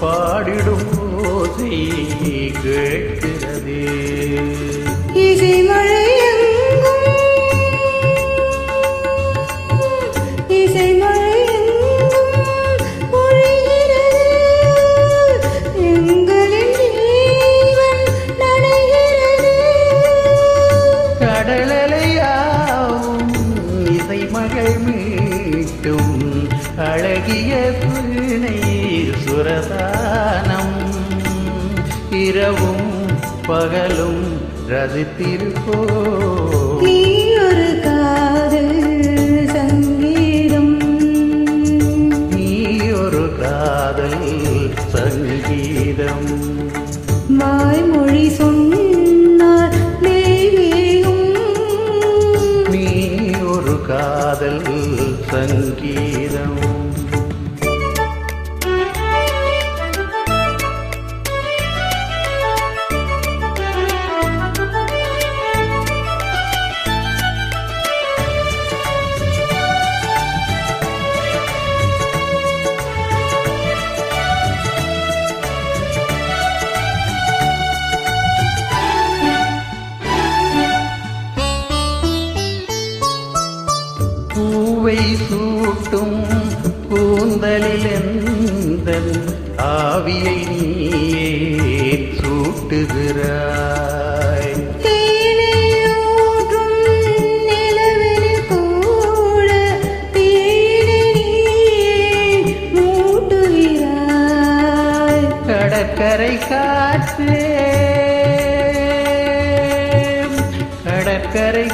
பாடிடும் போதை கேட்கிறது மீட்டும் அழகிய வீணை சுரதானம். இரவும் பகலும் ரசித்திருப்போ நீ ஒரு காதல் சங்கீதம். நீ ஒரு காதல் சங்கீதம். பூவை சூட்டும் கூந்தலில் எந்த ஆவியை நீயே சூட்டுகிறாய். கடற்கரை காற்றே கடற்கரை